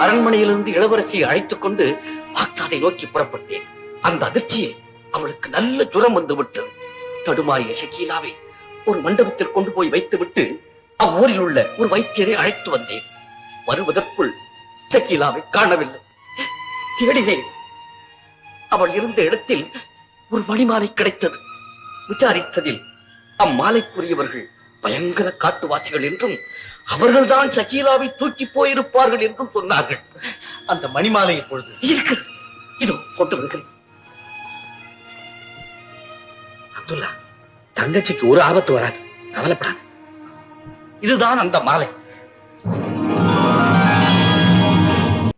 அரண்மனையிலிருந்து இளவரசியை அழைத்துக் கொண்டு பாக்தாதை நோக்கி புறப்பட்டேன். அந்த அதிர்ச்சியில் அவளுக்கு நல்ல ஜுரம் வந்து விட்டது. தடுமாறிய ஷக்கீலாவை ஒரு மண்டபத்தில் கொண்டு போய் வைத்துவிட்டு அவ்வூரில் உள்ள ஒரு வைத்தியரை அழைத்து வந்தேன். வருவதற்குள் ஷக்கீலாவை காணவில்லை. தேடினேன். அவள் இருந்த இடத்தில் ஒரு மணிமாலை கிடைத்தது. விசாரித்ததில் அம்மாலைக்குரியவர்கள் பயங்கர காட்டுவாசிகள் என்றும் அவர்கள்தான் ஷக்கீலாவை தூக்கி போயிருப்பார்கள் என்றும் சொன்னார்கள். அந்த மணிமாலை இப்பொழுது இருக்கு. இதோ கொண்டு வருகிறேன். அப்துல்லா தங்கச்சிக்கு ஒரு ஆபத்து வராது. கவலைப்படாத. இதுதான் அந்த மாலை.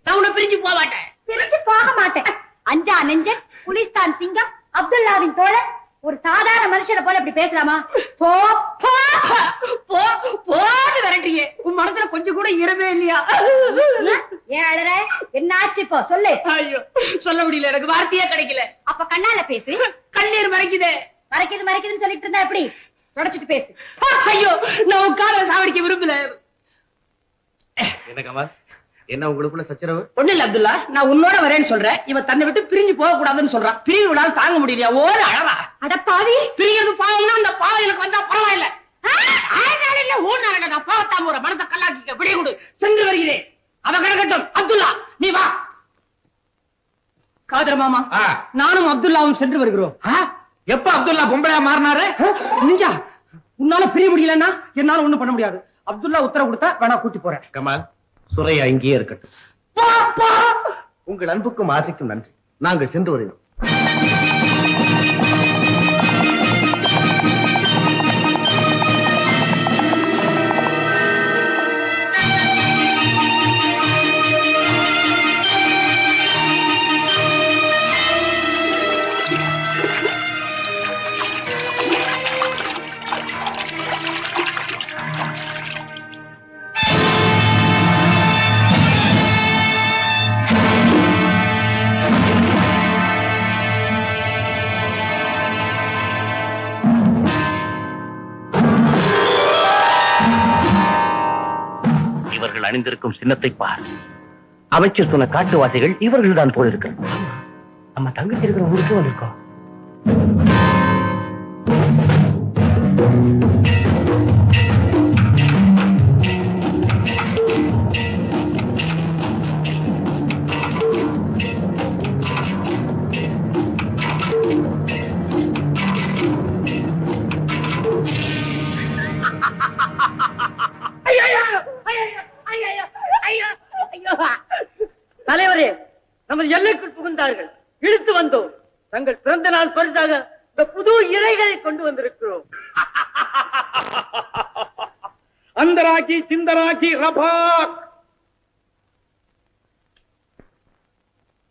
நான் உன்னை பிரிஞ்சு போக மாட்டேன். பிரிஞ்சு போக மாட்டேன். அஞ்சா நெஞ்சன் புலிஸ்தான் சிங்கம் அப்துல்லாவின் தோழன் ஒரு சாதாரண மனுஷனை போல இப்படி பேசலாமா போ போ. போ போன்னு விரட்டுறியே உன் மனசுல கொஞ்சம் கூட ஈரமே இல்லையா? ஏன் அழற? என்ன ஆச்சு இப்போ? சொல்லு. ஐயோ சொல்ல முடியல. எனக்கு வார்த்தையே கிடைக்கல. அப்ப கண்ணால பேசு. கண்ணீர் மறைக்குதே. மறைக்குது மறைக்குதுன்னு சொல்லிட்டு இருந்தா எப்படி? தொடச்சிட்டு பேசு. ஐயோ நான் உன் காலை சாவடிக்க விரும்பல. என்ன கமல்? என்ன உங்களுக்குள்ள சச்சரவு? ஒண்ணு இல்ல அப்துல்லா. நான் உன்னோட வரேன்னு சொல்றேன். இவன் தன்னை விட்டு பிரிஞ்சு போக கூடாதுன்னு சொல்றான். பிரிவு விடாது தாங்க முடியலையா? ஓடு அழறா அடப்பாவி. பிரிகிறது பாவம்னா அந்த பாவம் எனக்கு வந்தா பரவாயில்ல ஆனால இல்ல ஊனால நான் பாவத்தாம ஒரு மனத்தை கல்லாக்கிக்க விடை கொடு சென்று வருகிறேன் அவ கிடக்கட்டும் அப்துல்லா நீ வா காதர் மாமா. நானும் அப்துல்லாவும் சென்று வருகிறோம்? எப்ப அப்துல்லா பொம்பளையா மாறினாரு? நிஞ்சா உன்னால பிரிய முடியலன்னா என்னால ஒண்ணும் பண்ண முடியாது. அப்துல்லா உத்தரவு கொடுத்தா வேணா கூட்டி போறேன். கமல் சுரையா இங்கேயே இருக்கட்டும். உங்கள் அன்புக்கும் ஆசைக்கும் நன்றி. நாங்கள் சென்று வருகிறோம். அணிந்திருக்கும் சின்னத்தை பார். அமைச்சர் சொன்ன காட்டுவாசிகள் இவர்கள் தான் போல இருக்கிறது. நம்ம தங்கச்சி இருக்கிற ஊருக்கு வந்திருக்கோம். சிந்தராக்கி ரபாக்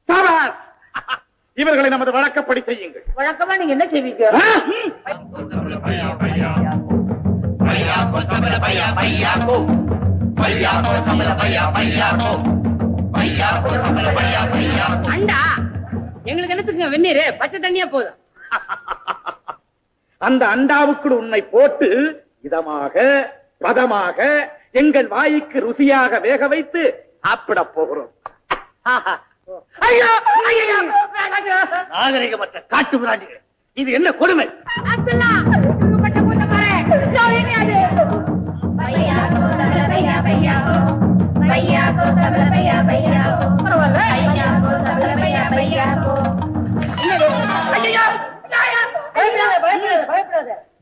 சாபாஸ் இவர்களை நமது வழக்கப்படி செய்யுங்கள். வழக்கமா நீங்க என்ன செய்வீங்க? அண்டா எங்களுக்கு என்னத்துக்குங்க வெந்நீர்? பச்சை தண்ணியா போதும். அந்த அண்டாவுக்குள் உன்னை போட்டு இதமாக பதமாக எங்கள் வாய்க்கு ருசியாக வேக வைத்து சாப்பிட போகிறோம். ஐயோ ஐயோ வேணாங்க. நாகரிகமற்ற காட்டு பிராண்டிகள் இது என்ன கொடுமை?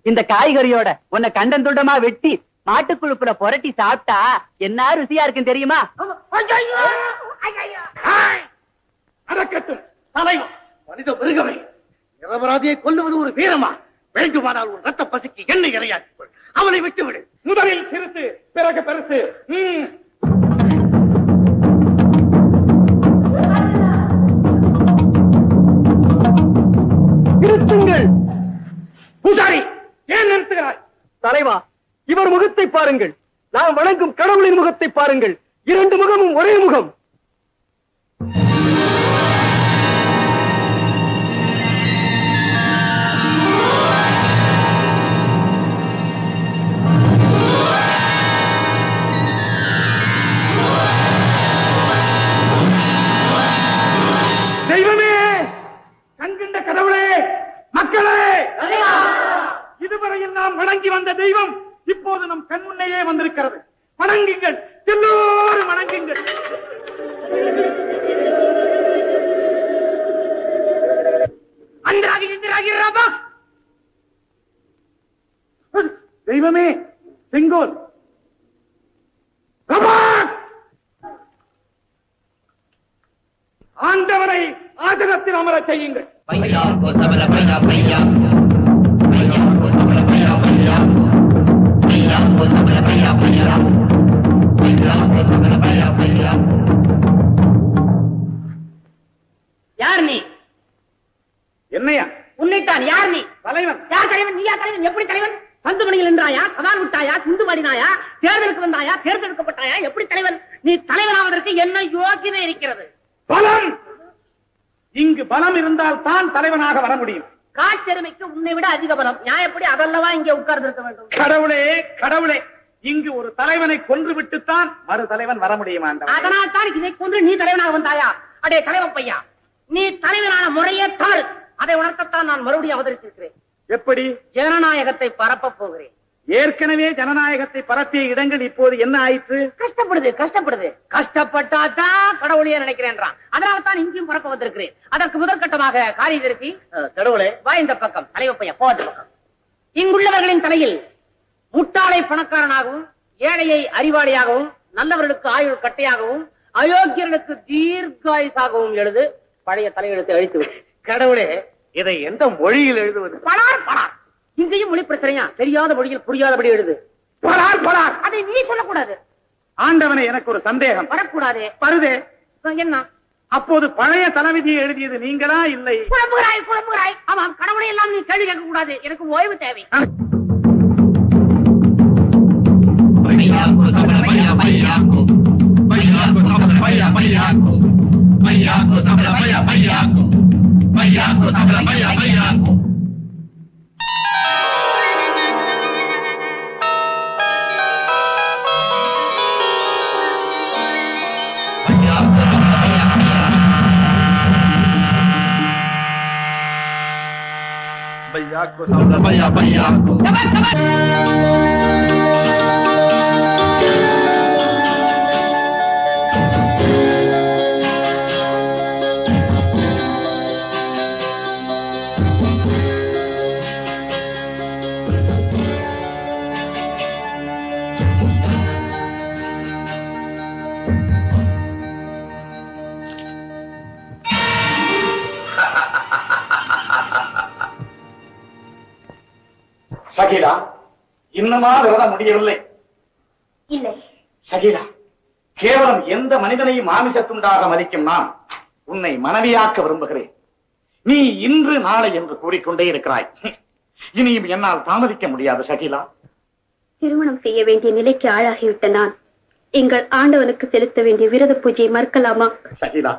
இந்த காய்கறியோட உன்னை கண்டன் துண்டமா வெட்டி மாட்டுக்குழுப்புல புரட்டி சாப்பிட்டா என்ன ருசியா இருக்குன்னு தெரியுமா? மனித மிருகமே. நிரபராதியை கொல்லுவது ஒரு வீரமா? வேண்டுமானால் ஒரு ரத்த பசிக்கு எண்ணெய் இறையாக்கிக்கொள் அவனை விட்டுவிடு. முதலில் சிறுத்து பிறகு பெருசு. ம். நிறுத்துங்கள் பூசாரி ஏன் நிறுத்துகிறாய்? தலைவா ஒரு முகத்தை பாருங்கள். நாம் வணங்கும் கடவுளின் முகத்தை பாருங்கள். இரண்டு முகமும் ஒரே முகம். தெய்வமே கண்கண்ட கடவுளே மக்களே! இதுவரையெல்லாம் வணங்கி வந்த தெய்வம் இப்போது நம் கண் முன்னேயே வந்திருக்கிறது. வணங்குங்கள். எல்லோரும் வணங்குங்கள். அந்தராகி இன்றாகிறாபா தெய்வமே செங்கோல்! ஆண்டவரை ஆசனத்தில் அமர செய்யுங்கள். பையா கோசபல பையா பையா. பையா கோசபல பையா பையா. யார் நீ? என்னையா? உன்னைத்தான் யார் நீ? தலைவன். யார் தலைவன்? நீயா தலைவன்? எப்படி தலைவன்? சந்து மணியில் என்றாயா சதான் விட்டாயா? சிந்து பாடினாயா? தேர்தலுக்கு வந்தாயா? தேர்ந்தெடுக்கப்பட்டாயா? எப்படி தலைவன்? நீ தலைவனாவதற்கு என்ன யோகிதை இருக்கிறது. பலம்! இங்கு பலம் இருந்தால் தான் தலைவனாக வர முடியும். காட்டெருமைக்கு உன்னை விட அதிக பலம். நியாயப்படி அதல்லவா இங்கே உட்கார்ந்து இருக்க வேண்டும். கடவுளே கடவுளே இங்கு ஒரு தலைவனை கொன்று விட்டுத்தான் மறு தலைவன் வர முடியும். அதனால் தான் இதை கொண்டு நீ தலைவனாக வந்தாயா? அடே தலைவன் பையா நீ தலைவனான முறையே தவறு அதை உணர்த்தத்தான் நான் மறுபடியும் அவதரித்திருக்கிறேன். எப்படி? ஜனநாயகத்தை பரப்ப போகிறேன். ஏற்கனவே ஜனநாயகத்தை பரப்பிய இடங்கள் இப்போது என்ன ஆயிற்று? கஷ்டப்படுது கஷ்டப்படுது. கஷ்டப்பட்டாதான் கடவுளையே நினைக்கிறேன்றான். அதனால தான் இங்கேயும் பறக்க வந்திருக்கிறேன். அதற்கு முதற்கட்டமாக காரியதரிசி கடவுளே. வா இந்த பக்கம் தலைவ பையன் பக்கம். இங்குள்ளவர்களின் தலையில் முட்டாளை பணக்காரனாகவும் ஏழையை அறிவாளியாகவும் நல்லவர்களுக்கு ஆயுள் கட்டையாகவும் அயோக்கியர்களுக்கு தீர்க்காயுசாகவும் எழுது பழைய தலையெழுத்தை அழித்து கடவுளே இதை எந்த மொழியில் எழுதுவது? பலார் பலார். இங்கேயும் மொழி பிரச்சனையா? தெரியாத மொழியில் புரியாதபடி எழுது. பலார் பலார் அதை நீ சொல்லக்கூடாது. ஆண்டவனே எனக்கு ஒரு சந்தேகம். வரக்கூடாதே. வருதே. என்ன? அப்போது பழைய தலைவிதியை எழுதியது நீங்களா இல்லை? குழம்புகிறாய் குழம்புகிறாய். ஆமாம் கடவுளை எல்லாம் நீ கேள்வி கேட்க கூடாது எனக்கு ஓய்வு தேவை. பையா கோசபல பையா பையா பையா கோசபல பையா பையா பையா கோசபல பையா இன்னுமா விரதம் முடியவில்லை. இல்லை. சகிலா கேவலம் எந்த மனிதனையும் மாமிசத்துண்டாக மதிக்கும் நான் உன்னை மனைவியாக்க விரும்புகிறேன். நீ இன்று நாளை என்று கூறிக்கொண்டே இருக்கிறாய். இனியும் என்னால் தாமதிக்க முடியாது சகிலா. திருமணம் செய்ய வேண்டிய நிலைக்கு ஆளாகிவிட்ட நான். எங்கள் ஆண்டவனுக்கு செலுத்த வேண்டிய விரத பூஜையை மறுக்கலாமா? சகிலா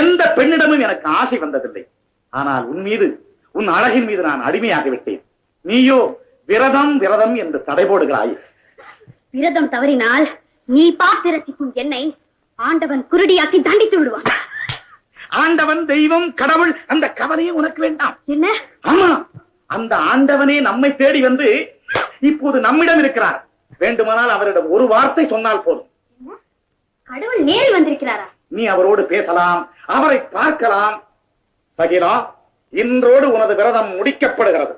எந்த பெண்ணிடமும் எனக்கு ஆசை வந்ததில்லை. ஆனால் உன் மீது உன் அழகின் மீது நான் அடிமையாகிவிட்டேன். நீயோ விரதம் விரதம் என்று தடை போடுகிறாய். விரதம் தவறினால் நீ பார்த்து ரசிக்கும் என்னை ஆண்டவன் குருடியாக்கி தண்டித்து விடுவான். ஆண்டவன் தெய்வம் கடவுள் அந்த கவலையே உனக்கு வேண்டாம். என்ன? ஆமா அந்த ஆண்டவனே நம்மை தேடி வந்து இப்போது நம்மிடம் இருக்கிறார். வேண்டுமானால் அவரிடம் ஒரு வார்த்தை சொன்னால் போதும். கடவுள் நேரில் வந்திருக்கிறாரா? நீ அவரோடு பேசலாம் அவரை பார்க்கலாம். சகிலா இன்றோடு உனது விரதம் முடிக்கப்படுகிறது.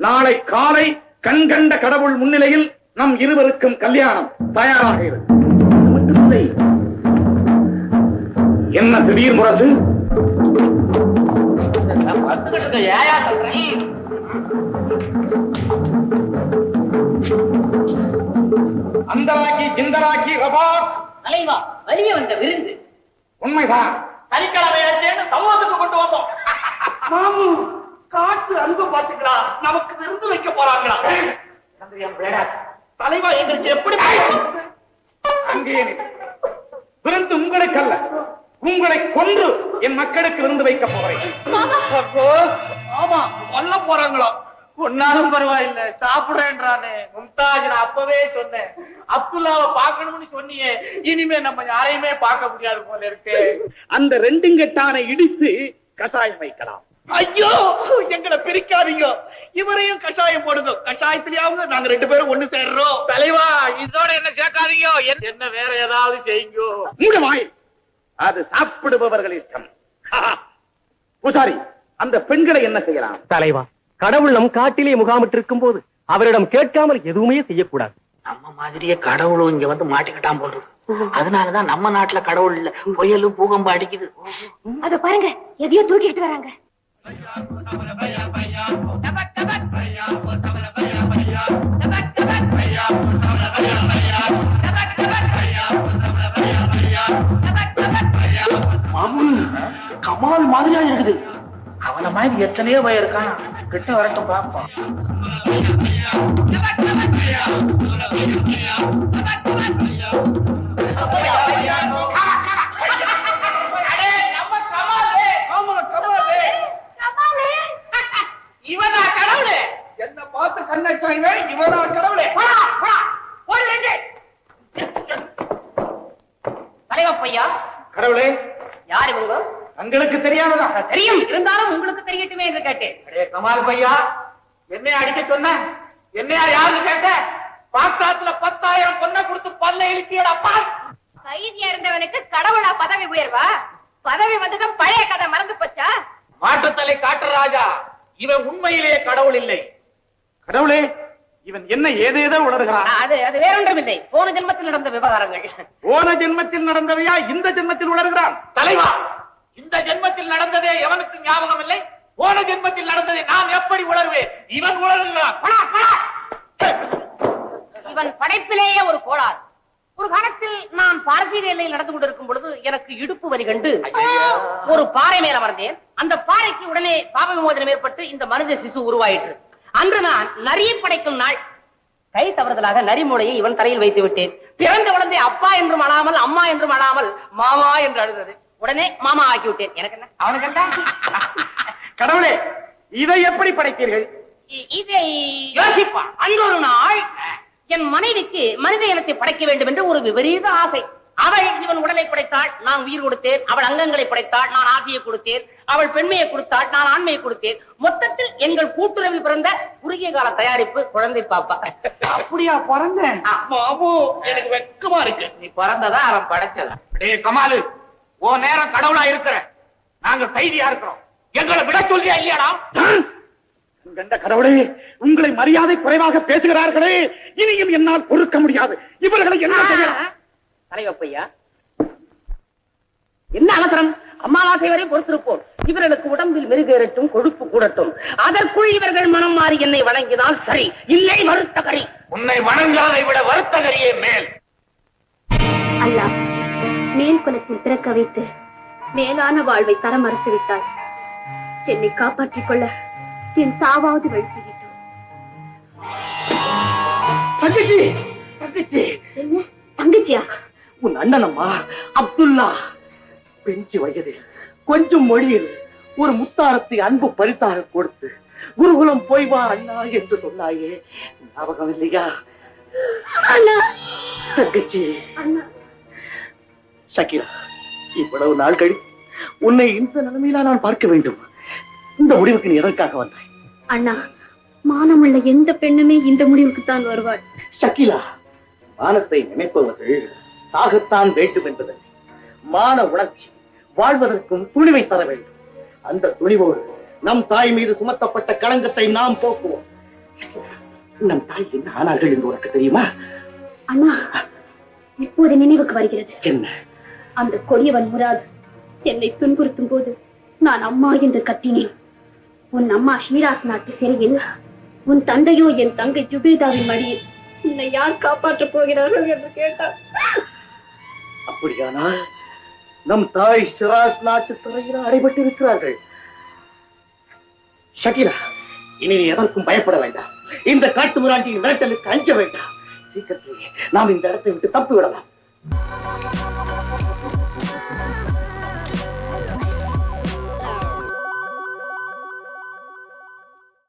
நாளை காலை கண்கண்ட கடவுள் முன்னிலையில் நம் இருவருக்கும் கல்யாணம் தயாராக இரு. அது மட்டுமில்லை. என்ன திடீர் முரசு? அந்தராக்கி ஜிந்தராக்கி ரபாக் தலைவா வலிய வந்த விருந்து. உண்மைதான். சனிக்கிழமையாச்சேன்னு சமூகத்துக்கு கொண்டு வந்தோம். மாமு. காட்டு அன்பு பாத்துக்கலாம் நமக்கு விருந்து வைக்க போறாங்களா? தலைவா எங்களுக்கு எப்படி அங்கே. விருந்து உங்களுக்கு அல்ல உங்களை கொன்று என் மக்களுக்கு விருந்து வைக்க போகிறேன். ஆமா கொல்ல போறாங்களோ? ஒன்னாலும் பரவாயில்ல சாப்பிடுறேன்றானே. மும்தாஜ் நான் அப்பவே சொன்னேன். அப்துல்லாவை பார்க்கணும்னு சொன்னியே. இனிமே நம்ம யாரையுமே பார்க்க முடியாது போல இருக்கு. அந்த ரெண்டுங்கட்டானை இடித்து கசாயம் வைக்கலாம். ஐயோ எங்களை பிரிக்காதீங்க. இவரையும் கஷாயம் போடுங்க. கஷாயத்திலேயாவது நாங்க ரெண்டு பேரும் ஒண்ணு சேர்றோம். தலைவா இதோட என்ன சேர்க்காதீங்க. என்ன வேற ஏதாவது செய்யுங்க. மூட வாய். அது சாப்பிடுபவர்கள் இஷ்டம். பூசாரி அந்த பெண்களை என்ன செய்யலாம்? தலைவா கடவுள் நம் காட்டிலே முகாமிட்டிருக்கும் போது அவரிடம் கேட்காமல் எதுவுமே செய்யக்கூடாது. நம்ம மாதிரியே கடவுளும் இங்க வந்து மாட்டிக்கிட்டான் போடுறது அதனாலதான் நம்ம நாட்டுல கடவுள் இல்ல. புயலும் பூகம்பம் அடிக்குது. அத பாருங்க எதையோ தூக்கிட்டு வராங்க. கமால் மாதிரியா இருக்குது. அவன மாதிரி எத்தனையோ பயம் இருக்கான். கிட்ட வரட்டும் பாப்போம் இவனா கடவுளு? என்ன பார்த்து கண்ணச்சாங்க இவனா கடவுளே? தலைவப்பையா கடவுளே. யார் இவங்க? உங்களுக்கு தெரியாததா? தெரியும். இருந்தாலும் உங்களுக்கு தெரியட்டுமே என்று கேட்டேன். அடே கமால் பையா. என்னைய அடிக்க சொன்ன? என்னையா யாருன்னு கேட்ட? பாக்தாத்துல பத்தாயிரம் பொண்ணை கொடுத்து பல்ல இழுக்கியடப்பா கைதியா இருந்தவனுக்கு கடவுளா பதவி உயர்வா? பதவி வந்ததும் பழைய கதை மறந்து போச்சா? மாட்டுத்தலை காட்டு ராஜா. இவன் உண்மையிலேயே கடவுள் இல்லை. கடவுளே இவன் என்ன ஏதேதோ உணர்கிறான். அது அது வேறொன்றும் இல்லை போன ஜென்மத்தில் நடந்த விவகாரங்கள். போன ஜென்மத்தில் நடந்தவையா இந்த ஜென்மத்தில் உணர்கிறான்? தலைவா இந்த ஜென்மத்தில் நடந்ததே எவனுக்கு ஞாபகம் இல்லை போன ஜென்மத்தில் நடந்ததை நான் எப்படி உணர்வேன்? இவன் உணர்கிறான். படா, படா. இவன் படைப்பிலேயே ஒரு கோளாறு. ஒரு காலத்தில் நான் பாரசீக எல்லையில் நடந்து கொண்டிருக்கும் பொழுது எனக்கு இடுப்பு வலி கண்டு ஒரு பாறை மேல அமர்ந்தேன் அந்த பாறைக்கு உடனே பாப விமோசனம் ஏற்பட்டு இந்த மனித சிசு உருவாயிற்று. அன்று நான் நரியை படைக்கும் நாள். கை தவறுதலாக நரிமூளையை இவன் தலையில் வைத்து விட்டேன். பிறந்த குழந்தை அப்பா என்றும் அழாமல் அம்மா என்றும் அழாமல் மாமா என்று அழுதது. உடனே மாமா ஆக்கி விட்டேன். எனக்கு என்ன? அவனுக்கு கடவுளே இதை எப்படி படைத்தீர்கள்? இதை யோசிப்பா அன்றொரு நாள் என் மனைவிக்கு மனித இனத்தை படைக்க வேண்டும் என்று ஒரு விபரீத ஆசை. அவள் இவன் உடலை படைத்தாள் நான் உயிர் கொடுத்தேன். அவள் அங்கங்களை படைத்தாள் நான் ஆசையை கொடுத்தேன். அவள் பெண்மையை கொடுத்தாள் நான் ஆண்மையை கொடுத்தேன். மொத்தத்தில் எங்கள் கூட்டுறவில் பிறந்த குறுகிய கால தயாரிப்பு குழந்தை பாப்பா. அப்படியா பிறந்தேன்? மாமு எனக்கு வெக்கமா இருக்கு. நீ பிறந்ததா அவன் படைச்சதா? டேய் கமாலு ஓ நேரம் கடவுளா இருக்கிற. நாங்க கைதியா இருக்கிறோம். எங்களை விட சொல்லியா இல்லையாடா? கண்ட கடவுளே உங்களை மரியாதை குறைவாக பேசுகிறார்களே இனியும் என்னால் பொறுக்க முடியாது. இவர்களை என்ன தலைவப்பையா? என்ன அவசரம்? அமாவாசை வரை பொறுத்திருப்போம். இவர்களுக்கு உடம்பில் மெருகேறட்டும் கொழுப்பு கூடட்டும். அதற்குள் இவர்கள் மனம் மாறி என்னை வணங்கினால் சரி. இல்லை மறுத்த கறி உன்னை வணங்காதை விட வருத்தகரியே மேல். அல்லா மேல் குலத்தில் பிறக்க வைத்து மேலான வாழ்வை தர மறுத்து விட்டாய் என்னை காப்பாற்றிக் கொள்ள என் சாவாவது வழி செய்யட்டும் தங்கச்சி தங்கச்சி. என்ன? தங்கச்சியா? உன் அண்ணனம்மா அப்துல்லா. பெஞ்சு வயதில் கொஞ்சம் மொழியில் ஒரு முத்தாரத்தை அன்பு பரிசாக கொடுத்து குருகுலம் போய் வா அண்ணா என்று சொன்னாயே. ஞாபகம் இல்லையா அண்ணா. தங்கச்சி. அண்ணா. ஷக்கீரா இவ்வளவு நாள் கழி உன்னை இந்த நிலைமையில நான் பார்க்க வேண்டும். இந்த முடிவுக்கு நீ எதற்காக வந்தாய்? அண்ணா மானமுள்ள எந்த பெண்ணுமே இந்த முடிவுக்கு தான் வருவாள். ஷக்கீலா மானத்தை நினைப்பவர்கள் சாகத்தான் வேண்டும் என்பதில்லை. மான உணர்ச்சி வாழ்வதற்கும் துணிவை தர வேண்டும். அந்த துணிவோடு நம் தாய் மீது சுமத்தப்பட்ட களங்கத்தை நாம் போக்குவோம். நம் தாய் என்ன ஆனார்கள் என்று உனக்கு தெரியுமா? அண்ணா இப்போது நினைவுக்கு வருகிறது. என்ன? அந்த கொடியவன் முராத் என்னை துன்புறுத்தும் போது நான் அம்மா என்று கத்தினேன். உன் அம்மா ஷீராஸ் நாட்டு சிறையில் உன் தந்தையோ என் தங்கை ஜுபேதாவின் மடியில் உன்னை யார் காப்பாற்றப் போகிறார்கள் என்று கேட்டார். அப்படியானால் நம் தாய் சிராஸ் நாட்டு சிறையில் அடைபட்டு இருக்கிறார்கள் ஷகீரா இனி நீ எதற்கும் பயப்பட வேண்டாம். இந்த காட்டு மிராண்டியின் மிரட்டலுக்கு அஞ்ச வேண்டாம். சீக்கிரத்திலேயே நாம் இந்த இடத்தை விட்டு தப்பி விடலாம்